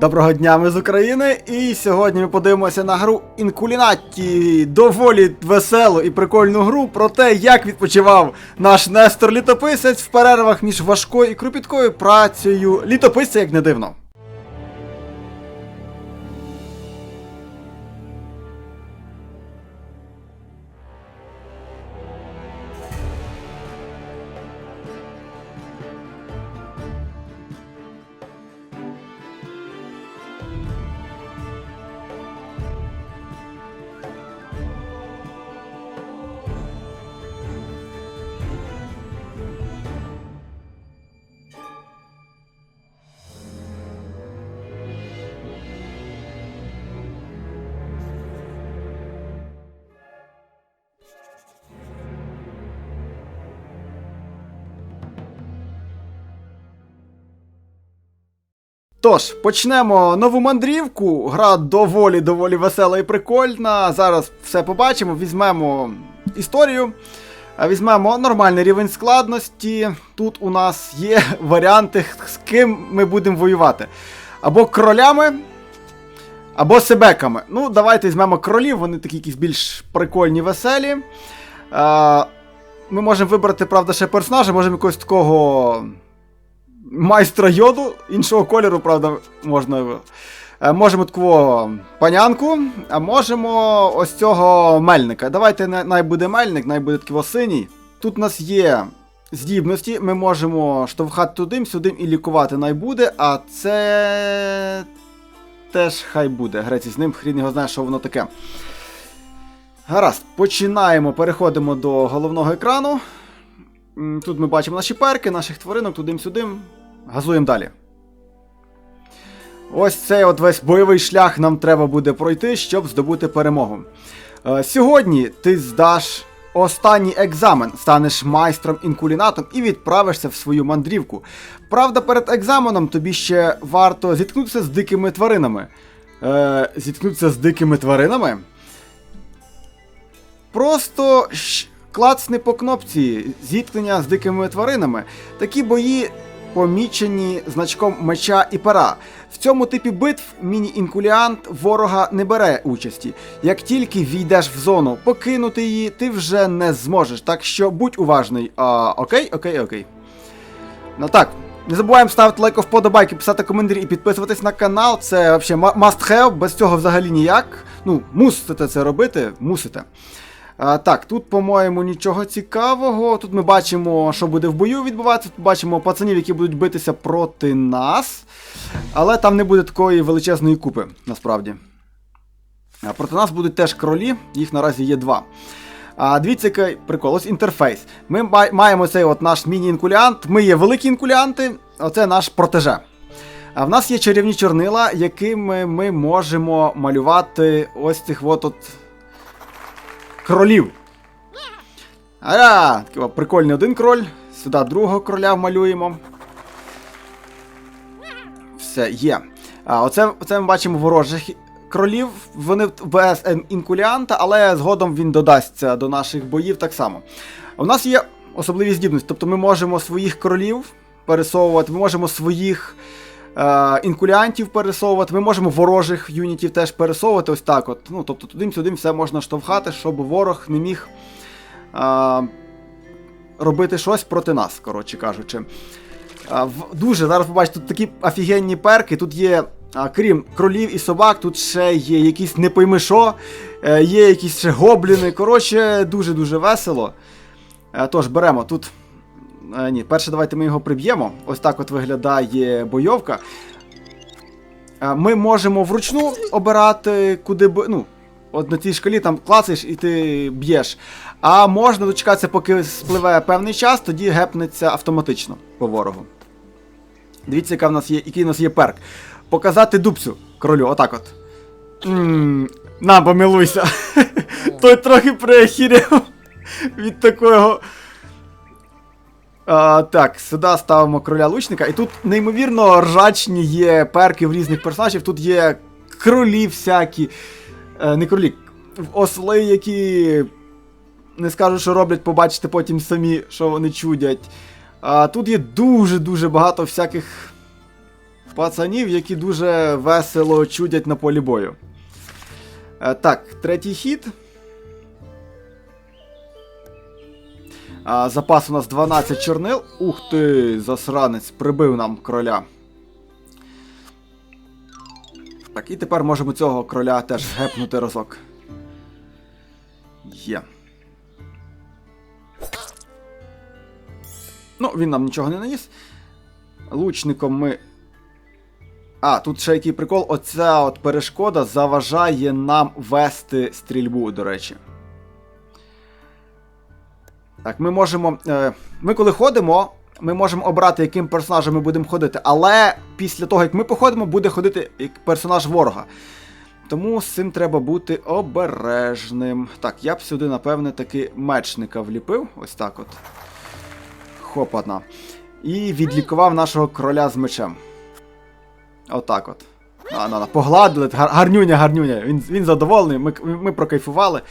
Доброго дня, ми з України, і сьогодні ми подивимося на гру Інкулінатті. Доволі веселу і прикольну гру про те, як відпочивав наш Нестор літописець в перервах між важкою і кропіткою працею літописця, як не дивно. Тож, почнемо нову мандрівку. Гра доволі доволі весела і прикольна. Зараз все побачимо. Візьмемо історію. Візьмемо нормальний рівень складності. Тут у нас є варіанти, з ким ми будемо воювати. Або кролями, або себеками. Ну, давайте візьмемо кролів, вони такі якісь більш прикольні, веселі. Ми можемо вибрати, правда, ще персонажа, можемо якогось такого майстра йоду, іншого кольору, правда, можна. Е, Можемо такого панянку, а можемо ось цього мельника. Давайте най буде мельник, най буде такий синій. Тут у нас є здібності, ми можемо штовхати туди, сюди і лікувати най буде, а це теж хай буде. Греці з ним, хрін його знає, що воно таке. Гаразд, починаємо, переходимо до головного екрану. Тут ми бачимо наші перки, наших тваринок, туди-сюди. Газуємо далі. Ось цей от весь бойовий шлях нам треба буде пройти, щоб здобути перемогу. Е, сьогодні ти здаш останній екзамен, станеш майстром-інкулінатом і відправишся в свою мандрівку. Правда, перед екзаменом тобі ще варто зіткнутися з дикими тваринами. Е, зіткнутися з дикими тваринами? Просто клацни по кнопці зіткнення з дикими тваринами. Такі бої помічені значком меча і пера. В цьому типі битв міні-інкуліант ворога не бере участі. Як тільки війдеш в зону, покинути її ти вже не зможеш. Так що будь уважний. А, окей, окей, окей. Ну так. Не забуваємо ставити лайк, вподобайки, писати коментарі і підписуватись на канал. Це взагалі must have, без цього взагалі ніяк. Ну, мусите це робити, мусите. А, так, тут, по-моєму, нічого цікавого. Тут ми бачимо, що буде в бою відбуватися. Тут бачимо пацанів, які будуть битися проти нас. Але там не буде такої величезної купи, насправді. А проти нас будуть теж кролі, їх наразі є два. А, дивіться, який прикол, ось інтерфейс. Ми маємо цей от наш міні-інкулянт. Ми є великі інкулянти, оце наш протеже. А в нас є чарівні чорнила, якими ми можемо малювати ось цих от, от кролів. Ара! Такий прикольний один кроль. Сюди другого кроля малюємо. Все, є. А, оце, оце ми бачимо ворожих кролів. Вони без інкулянта, але згодом він додасться до наших боїв так само. У нас є особливі здібності, тобто ми можемо своїх кролів пересовувати, ми можемо своїх е, інкулянтів пересовувати, ми можемо ворожих юнітів теж пересовувати ось так. от. Ну, тобто туди-сюди все можна штовхати, щоб ворог не міг е, робити щось проти нас, коротше кажучи. А, в- Дуже зараз побачите, тут такі офігенні перки. Тут є, а, крім кролів і собак, тут ще є якісь не пойми що, е, є якісь ще гобліни. Коротше, дуже-дуже весело. Е, Тож, беремо тут. Е, Ні, перше давайте ми його приб'ємо. Ось так от виглядає бойовка. Е, Ми можемо вручну обирати, куди б. Ну, от на цій шкалі там клацаєш і ти б'єш. А можна дочекатися, поки спливе певний час, тоді гепнеться автоматично по ворогу. Дивіться, яка в нас є, який у нас є перк. Показати дубцю кролю, отак от. м на, помилуйся. Той трохи приохіряв від такого. Так, сюди ставимо кроля лучника. І тут неймовірно ржачні є перки в різних персонажів. Тут є кролі всякі. Е, не кролі, осли, які не скажу, що роблять, побачите потім самі, що вони чудять. А, тут є дуже-дуже багато всяких пацанів, які дуже весело чудять на полі бою. Е, так, третій хід. А, запас у нас 12 чорнил. Ух ти, засранець, прибив нам кроля. Так, і тепер можемо цього кроля теж гепнути разок. Є. Ну, він нам нічого не наніс. Лучником ми. А, тут ще який прикол. Оця от перешкода заважає нам вести стрільбу, до речі. Так, ми можемо. Е, ми коли ходимо, ми можемо обрати, яким персонажем ми будемо ходити. Але після того, як ми походимо, буде ходити персонаж ворога. Тому з цим треба бути обережним. Так, я б сюди, напевне, таки мечника вліпив. Ось так от. Хопана. І відлікував нашого кроля з мечем. Отак от. А, на, на, погладили, гарнюня, гарнюня. Він, він задоволений, ми, ми прокайфували.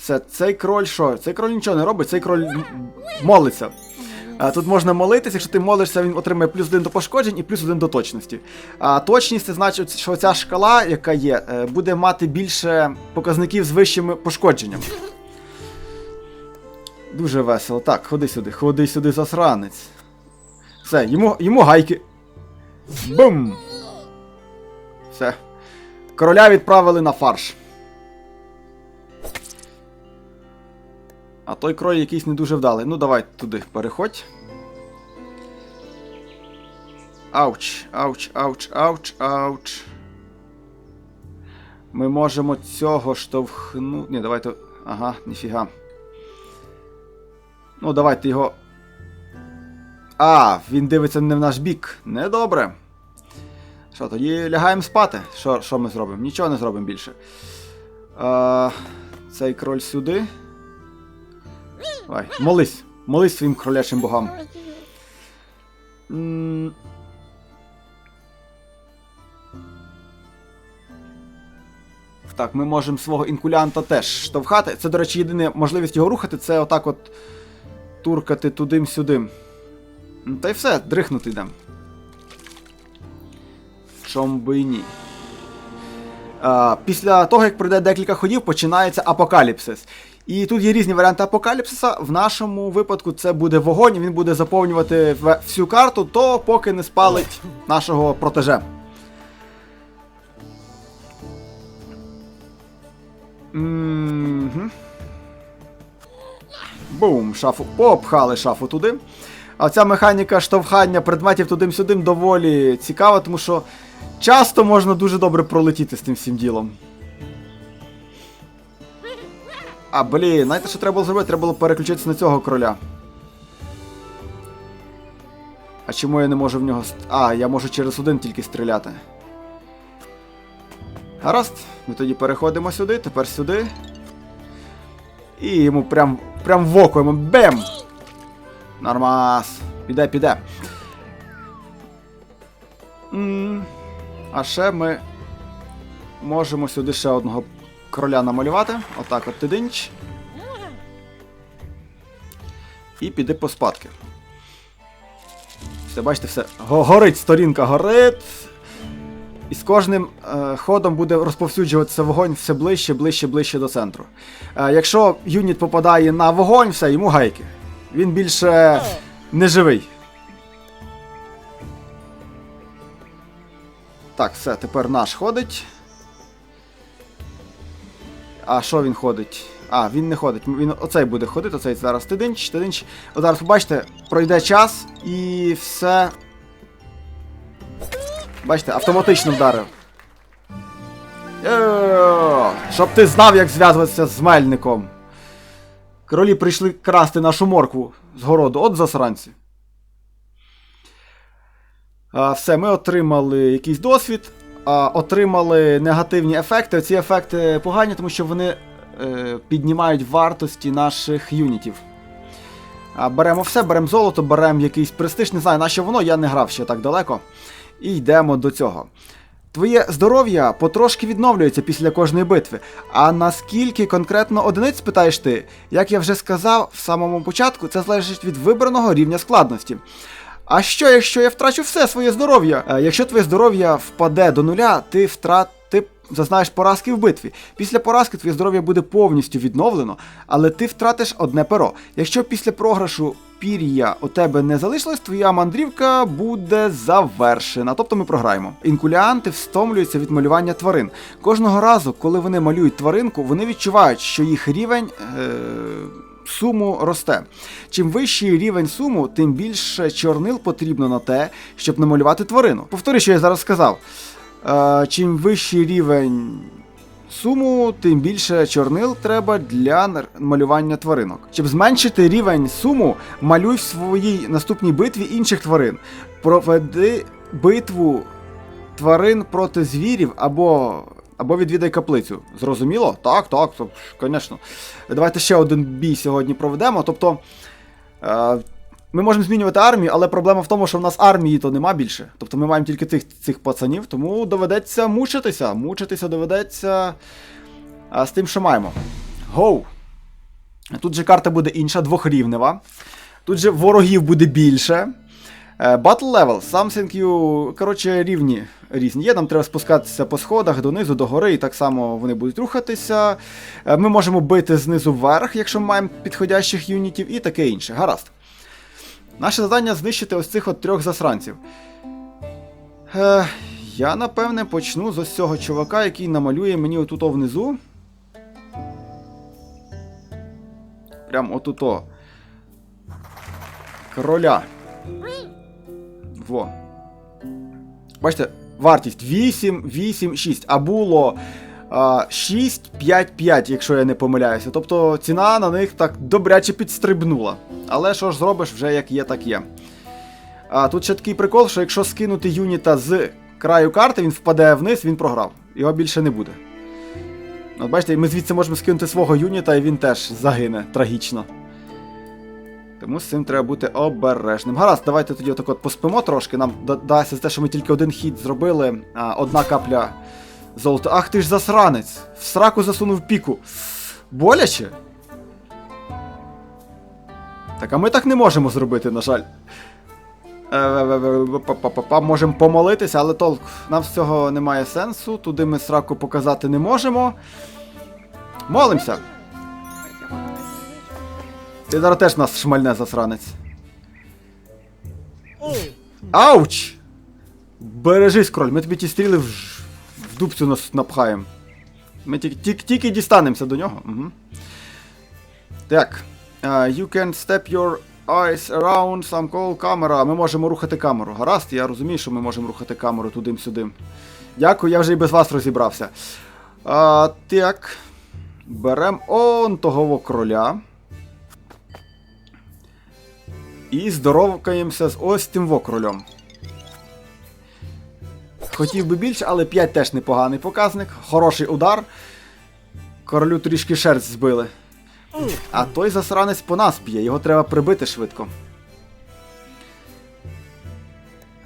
Все, цей кроль що? Цей кроль нічого не робить, цей кроль молиться. А, Тут можна молитися, якщо ти молишся, він отримає плюс один до пошкоджень і плюс один до точності. А точність це значить, що ця шкала, яка є, е, буде мати більше показників з вищими пошкодженнями. Дуже весело. Так, ходи сюди, ходи сюди, засранець. Все, йому, йому гайки. Бум! Все. Короля відправили на фарш. А той крой якийсь не дуже вдалий. Ну, давай туди переходь. Ауч, ауч, ауч, ауч, ауч. Ми можемо цього штовхнути. Ні, давайте. Ага, ніфіга. Ну, давайте його. А, він дивиться не в наш бік. Недобре. Що, тоді лягаємо спати. Що, що ми зробимо? Нічого не зробимо більше. А, цей кроль сюди. Давай, молись. Молись своїм кролячим богам. Так, ми можемо свого інкулянта теж штовхати. Це, до речі, єдина можливість його рухати, це отак от туркати тудим-сюдим. Та й все, дрихнути йдемо. Чом би і ні. А, після того, як пройде декілька ходів, починається апокаліпсис. І тут є різні варіанти апокаліпсиса. В нашому випадку це буде вогонь, він буде заповнювати всю карту, то поки не спалить нашого протеже. Мгм. Бум, шафу. Попхали шафу туди. А ця механіка штовхання предметів туди-сюдим доволі цікава, тому що часто можна дуже добре пролетіти з тим всім ділом. А, блін, знаєте, що треба було зробити? Треба було переключитися на цього кроля. А чому я не можу в нього. А, я можу через один тільки стріляти. Гаразд, ми тоді переходимо сюди, тепер сюди. І йому прям, прям в око йому бем! Нормас. Піде, піде. м А ще ми можемо сюди ще одного кроля намалювати. Отак от тидинч. І піди по спадки. Все, бачите, все. Горить, сторінка горить. І з кожним е, ходом буде розповсюджуватися вогонь все ближче, ближче, ближче до центру. Е, якщо юніт попадає на вогонь, все, йому гайки. Він більше не живий. Так, все, тепер наш ходить. А що він ходить? А, він не ходить. Він оцей буде ходити, оцей зараз тидинч, тидинч. От зараз побачите, пройде час і все. Бачите, автоматично вдарив. Е, Щоб ти знав, як зв'язуватися з мельником. Королі прийшли красти нашу моркву з городу, от засранці. Все, ми отримали якийсь досвід, а, отримали негативні ефекти. Ці ефекти погані, тому що вони е, піднімають вартості наших юнітів. Беремо все, беремо золото, беремо якийсь престиж, не знаю, на що воно, я не грав ще так далеко. І йдемо до цього. Твоє здоров'я потрошки відновлюється після кожної битви. А наскільки конкретно одиниць питаєш ти? Як я вже сказав в самому початку, це залежить від вибраного рівня складності. А що, якщо я втрачу все своє здоров'я? Е, якщо твоє здоров'я впаде до нуля, ти втрат. Ти зазнаєш поразки в битві. Після поразки твоє здоров'я буде повністю відновлено, але ти втратиш одне перо. Якщо після програшу пір'я у тебе не залишилось, твоя мандрівка буде завершена. Тобто ми програємо. Інкуліанти встомлюються від малювання тварин. Кожного разу, коли вони малюють тваринку, вони відчувають, що їх рівень. Е- Суму росте. Чим вищий рівень суму, тим більше чорнил потрібно на те, щоб намалювати тварину. Повторюю, що я зараз сказав. Е, чим вищий рівень суму, тим більше чорнил треба для малювання тваринок. Щоб зменшити рівень суму, малюй в своїй наступній битві інших тварин. Проведи битву тварин проти звірів або. Або відвідай каплицю. Зрозуміло? Так, так, звісно. Давайте ще один бій сьогодні проведемо. Тобто. Е, ми можемо змінювати армію, але проблема в тому, що в нас армії то нема більше. Тобто ми маємо тільки тих цих пацанів, тому доведеться мучитися. Мучитися доведеться а, з тим, що маємо. Гоу! Тут же карта буде інша, двохрівнева. Тут же ворогів буде більше. Е, Battle level, something you. Коротше, рівні різні є. Нам треба спускатися по сходах донизу, до гори, і так само вони будуть рухатися. Е, Ми можемо бити знизу вверх, якщо маємо підходящих юнітів, і таке інше. Гаразд. Наше завдання знищити ось цих от трьох засранців. Е, я напевне почну з ось цього чувака, який намалює мені отут внизу. Прям отуто. Короля. Во. Бачите, вартість 8, 8, 6. А було а, 6, 5, 5, якщо я не помиляюся. Тобто ціна на них так добряче підстрибнула. Але що ж зробиш, вже як є, так є. А тут ще такий прикол, що якщо скинути юніта з краю карти, він впаде вниз, він програв. Його більше не буде. От бачите, ми звідси можемо скинути свого юніта, і він теж загине трагічно. Тому з цим треба бути обережним. Гаразд, давайте тоді отак от поспимо трошки. Нам да- дасть за те, що ми тільки один хід зробили. А, одна капля золота. Ах ти ж засранець! В сраку засунув піку. Боляче? Так, а ми так не можемо зробити, на жаль. Е, Можемо помолитися, але толк. Нам з цього немає сенсу. Туди ми сраку показати не можемо. Молимося. Ти зараз теж нас шмальне засранець. Ауч! Бережись, кроль, ми тобі ті стріли в, в дубцю нас напхаємо. Ми тільки, тільки, тільки дістанемося до нього. Угу. Так. Uh, you can step your eyes around some call camera. Ми можемо рухати камеру. Гаразд, я розумію, що ми можемо рухати камеру туди-сюди. Дякую, я вже і без вас розібрався. А, так. Беремо он того кроля. І здоровкаємося з ось тим вокролем. Хотів би більше, але 5 теж непоганий показник. Хороший удар. Королю трішки шерсть збили. А той засранець по нас б'є, його треба прибити швидко.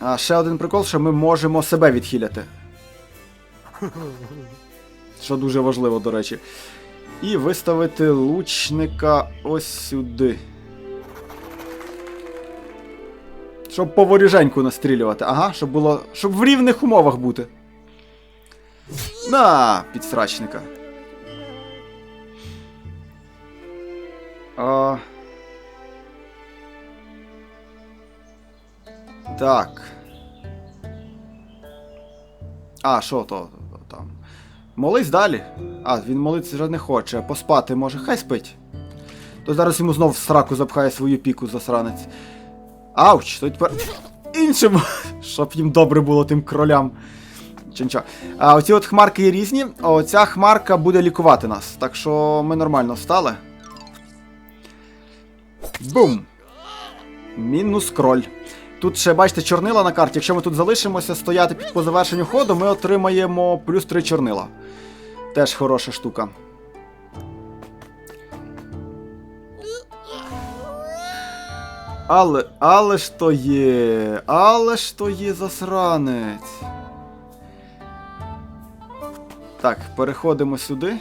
А ще один прикол, що ми можемо себе відхиляти. Що дуже важливо, до речі. І виставити лучника ось сюди. Щоб по воріженьку настрілювати. Ага, щоб було. Щоб в рівних умовах бути. На, підсрачника. А... Так. А, що то, там? Молись далі. А, він молитися вже не хоче, поспати може, хай спить. То зараз йому знов в сраку запхає свою піку засранець. Ауч, то тепер іншим, щоб їм добре було тим кролям. Чи нічого. А оці от хмарки є різні, а оця хмарка буде лікувати нас. Так що ми нормально встали. Бум! Мінус кроль. Тут ще, бачите, чорнила на карті. Якщо ми тут залишимося стояти по завершенню ходу, ми отримаємо плюс 3 чорнила. Теж хороша штука. Але, але ж то є, але ж то є засранець. Так, переходимо сюди.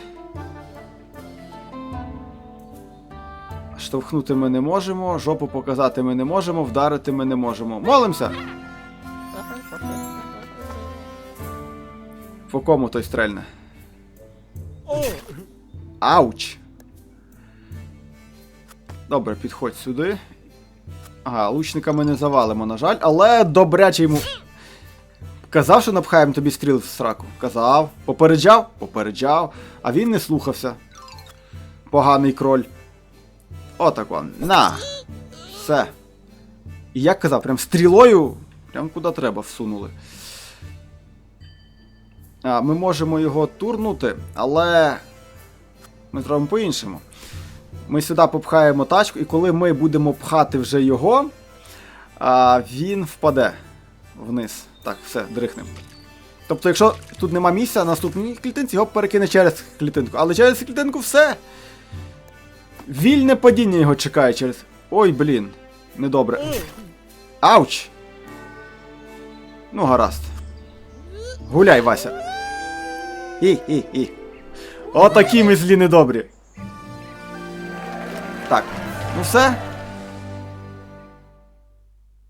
Штовхнути ми не можемо, жопу показати ми не можемо, вдарити ми не можемо. Молимося! По кому той стрельне? Ауч! Добре, підходь сюди. Ага, лучника ми не завалимо, на жаль, але добряче йому. Казав, що напхаємо тобі стріл в сраку. Казав. Попереджав? Попереджав. А він не слухався. Поганий кроль. Отак он. На. Все. І як казав, прям стрілою. Прям куди треба всунули. А, ми можемо його турнути, але. Ми зробимо по-іншому. Ми сюди попхаємо тачку, і коли ми будемо пхати вже його, він впаде вниз. Так, все, дрихнемо. Тобто, якщо тут нема місця наступній клітинці, його перекине через клітинку. Але через клітинку все. Вільне падіння його чекає через. Ой, блін. Недобре. Ауч! Ну, гаразд. Гуляй, Вася. І, і, і. Отакі ми злі недобрі. Ну все.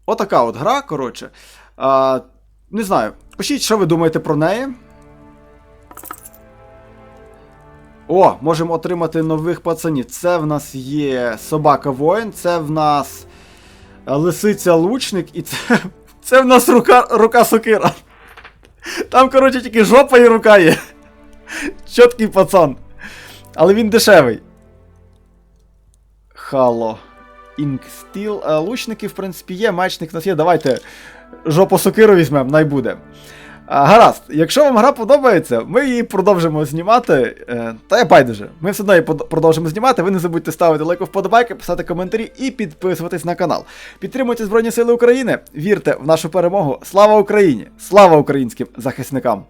Отака от гра, коротше. А, не знаю. Пишіть, що ви думаєте про неї. О, можемо отримати нових пацанів. Це в нас є собака воїн, це в нас е, лисиця лучник, і це. Це в нас рука, рука сокира. Там, коротше, тільки жопа і рука є. Чіткий пацан. Але він дешевий. Хало. Інкстіл. Е, Лучники, в принципі, є, мечник у нас є. Давайте жопу сокиру візьмемо, най буде. А, гаразд, якщо вам гра подобається, ми її продовжимо знімати. Е, та я байдуже. Ми все одно її продовжимо знімати. Ви не забудьте ставити лайк вподобайки, писати коментарі і підписуватись на канал. Підтримуйте Збройні Сили України, вірте в нашу перемогу. Слава Україні! Слава українським захисникам!